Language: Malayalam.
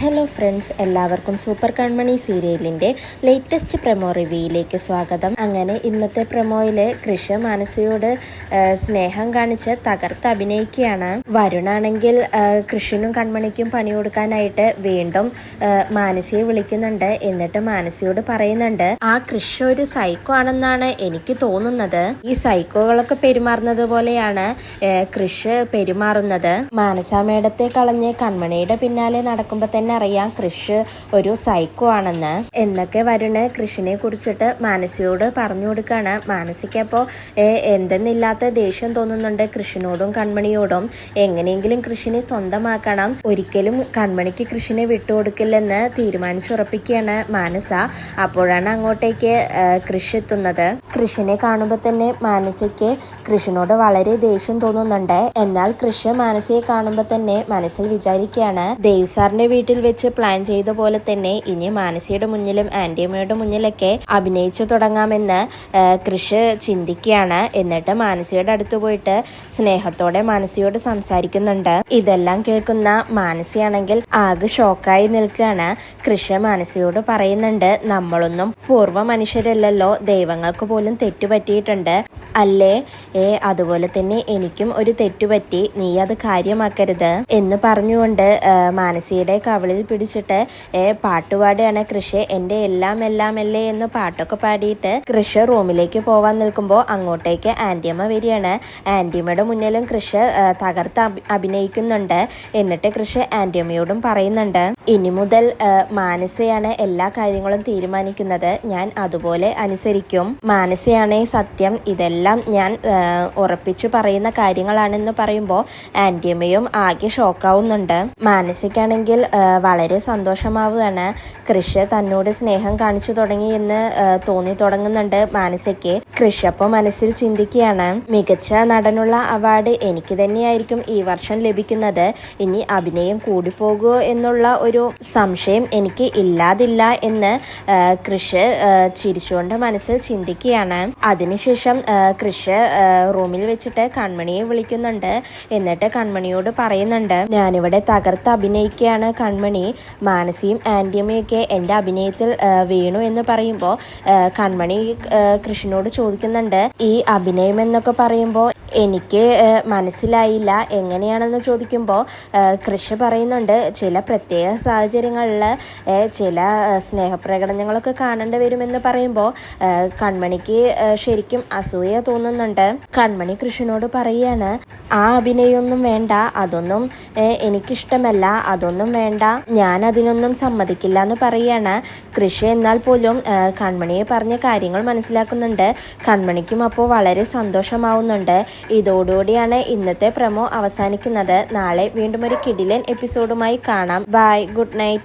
ഹലോ ഫ്രണ്ട്സ് എല്ലാവർക്കും സൂപ്പർ കൺമണി സീരിയലിന്റെ ലേറ്റസ്റ്റ് പ്രമോ റിവ്യൂയിലേക്ക് സ്വാഗതം. അങ്ങനെ ഇന്നത്തെ പ്രമോയിൽ കൃഷ മാനസയോട് സ്നേഹം കാണിച്ച് തകർത്ത് അഭിനയിക്കുകയാണ്. വരുണാണെങ്കിൽ കൃഷിനും കൺമണിക്കും പണി കൊടുക്കാനായിട്ട് വീണ്ടും മാനസിയെ വിളിക്കുന്നുണ്ട്. എന്നിട്ട് മാനസിയോട് പറയുന്നുണ്ട് ആ കൃഷ ഒരു സൈക്കോ ആണെന്നാണ് എനിക്ക് തോന്നുന്നത്. ഈ സൈക്കോകളൊക്കെ പെരുമാറുന്നത് പോലെയാണ് കൃഷ പെരുമാറുന്നത്. മാനസ മേഡത്തെ കളഞ്ഞ് കൺമണിയുടെ പിന്നാലെ നടക്കുമ്പോൾ തന്നെ അറിയാം കൃഷ് ഒരു സൈക്കോ ആണെന്ന്. എന്നൊക്കെ വരുണ് കൃഷിനെ കുറിച്ചിട്ട് മാനസിയോട് പറഞ്ഞു കൊടുക്കാണ്. മാനസിക്കപ്പോ എന്തെന്നില്ലാത്ത ദേഷ്യം തോന്നുന്നുണ്ട് കൃഷിനോടും കൺമണിയോടും. എങ്ങനെയെങ്കിലും കൃഷിനെ സ്വന്തമാക്കണം. ഒരിക്കലും കൺമണിക്ക് കൃഷിനെ വിട്ടുകൊടുക്കില്ലെന്ന് തീരുമാനിച്ചുറപ്പിക്കുകയാണ് മാനസ. അപ്പോഴാണ് അങ്ങോട്ടേക്ക് കൃഷി എത്തുന്നത്. കൃഷിനെ കാണുമ്പോൾ തന്നെ മാനസയ്ക്ക് കൃഷിനോട് വളരെ ദേഷ്യം തോന്നുന്നുണ്ട്. എന്നാൽ കൃഷി മാനസയെ കാണുമ്പോൾ തന്നെ മനസ്സിൽ വിചാരിക്കുകയാണ് ദേവ് സാറിന്റെ വീട്ടിൽ വെച്ച് പ്ലാൻ ചെയ്ത പോലെ തന്നെ ഇനി മാനസിയുടെ മുന്നിലും ആന്റിയമ്മയുടെ മുന്നിലൊക്കെ അഭിനയിച്ചു തുടങ്ങാമെന്ന് കൃഷ് ചിന്തിക്കുകയാണ്. എന്നിട്ട് മാനസിയുടെ അടുത്ത് പോയിട്ട് സ്നേഹത്തോടെ മാനസിയോട് സംസാരിക്കുന്നുണ്ട്. ഇതെല്ലാം കേൾക്കുന്ന മാനസിയാണെങ്കിൽ ആകെ ഷോക്കായി നിൽക്കുകയാണ്. കൃഷി മാനസിയോട് പറയുന്നുണ്ട് നമ്മളൊന്നും പൂർവ മനുഷ്യരല്ലല്ലോ ദൈവങ്ങൾക്ക് പോലും തെറ്റുപറ്റിയിട്ടുണ്ട്. അല്ലേ? ഏ അതുപോലെ തന്നെ എനിക്കും ഒരു തെറ്റുപറ്റി നീ അത് കാര്യമാക്കരുത് എന്ന് പറഞ്ഞുകൊണ്ട് മാനസിയുടെ കവളിൽ പിടിച്ചിട്ട് ഏ പാട്ടുപാടുകയാണ് കൃഷി എന്റെ എല്ലാം എല്ലാം അല്ലേ എന്ന് പാട്ടൊക്കെ പാടിയിട്ട് കൃഷി റൂമിലേക്ക് പോവാൻ നിൽക്കുമ്പോൾ അങ്ങോട്ടേക്ക് ആന്റിയമ്മ വരികയാണ്. ആന്റിയമ്മയുടെ മുന്നിലും കൃഷി തകർത്ത് അഭി- അഭിനയിക്കുന്നുണ്ട്. എന്നിട്ട് കൃഷി ആന്റിയമ്മയോടും പറയുന്നുണ്ട് ഇനി മുതൽ മാനസയാണ് എല്ലാ കാര്യങ്ങളും തീരുമാനിക്കുന്നത്. ഞാൻ അതുപോലെ അനുസരിക്കും. മാനസയാണേ സത്യം ഇതെല്ലാം ഞാൻ ഉറപ്പിച്ചു പറയുന്ന കാര്യങ്ങളാണെന്ന് പറയുമ്പോൾ ആന്റിയമ്മയും ആകെ ഷോക്കാവുന്നുണ്ട്. മാനസിക്കാണെങ്കിൽ വളരെ സന്തോഷമാവുകയാണ്. കൃഷി തന്നോട് സ്നേഹം കാണിച്ചു തുടങ്ങി എന്ന് തോന്നി തുടങ്ങുന്നുണ്ട് മാനസയ്ക്ക് കൃഷ് അപ്പോൾ മനസ്സിൽ ചിന്തിക്കുകയാണ്. മികച്ച നടനുള്ള അവാർഡ് എനിക്ക് തന്നെയായിരിക്കും ഈ വർഷം ലഭിക്കുന്നത്. ഇനി അഭിനയം കൂടി കൂടിപ്പോകുമോ എന്നുള്ള ഒരു സംശയം എനിക്ക് ഇല്ലാതില്ല എന്ന് കൃഷ് ചിരിച്ചുകൊണ്ട് മനസ്സിൽ ചിന്തിക്കുകയാണ്. അതിനുശേഷം കൃഷ് റൂമിൽ വെച്ചിട്ട് കൺമണിയെ വിളിക്കുന്നുണ്ട്. എന്നിട്ട് കൺമണിയോട് പറയുന്നുണ്ട് ഞാനിവിടെ തകർത്ത് അഭിനയിക്കുകയാണ് കൺമണി. മാനസിയും ആന്റിയമ്മയൊക്കെ എന്റെ അഭിനയത്തിൽ വീണു എന്ന് പറയുമ്പോൾ കൺമണി കൃഷിനോട് കൃഷ്ണനോട് ചോദിക്കുന്നുണ്ട്. ഈ അഭിനയം എന്നൊക്കെ പറയുമ്പോൾ എനിക്ക് മനസ്സിലായില്ല. എങ്ങനെയാണെന്ന് ചോദിക്കുമ്പോൾ കൃഷി പറയുന്നുണ്ട്. ചില പ്രത്യേക സാഹചര്യങ്ങളിൽ ചില സ്നേഹപ്രകടനങ്ങളൊക്കെ കാണേണ്ടി വരുമെന്ന് പറയുമ്പോൾ കൺമണിക്ക് ശരിക്കും അസൂയ തോന്നുന്നുണ്ട്. കൺമണി കൃഷിനോട് പറയുകയാണ് ആ അഭിനയമൊന്നും വേണ്ട. അതൊന്നും എനിക്കിഷ്ടമല്ല. അതൊന്നും വേണ്ട. ഞാൻ അതിനൊന്നും സമ്മതിക്കില്ല എന്ന് പറയാണ്. കൃഷി എന്നാൽ പോലും കൺമണിയെ പറഞ്ഞ കാര്യങ്ങൾ മനസ്സിലാക്കുന്നുണ്ട്. കൺമണിക്കും അപ്പോൾ വളരെ സന്തോഷമാവുന്നുണ്ട്. ഇതോടുകൂടിയാണ് ഇന്നത്തെ പ്രമോ അവസാനിക്കുന്നത്. നാളെ വീണ്ടും ഒരു കിടിലൻ എപ്പിസോഡുമായി കാണാം. Bye good night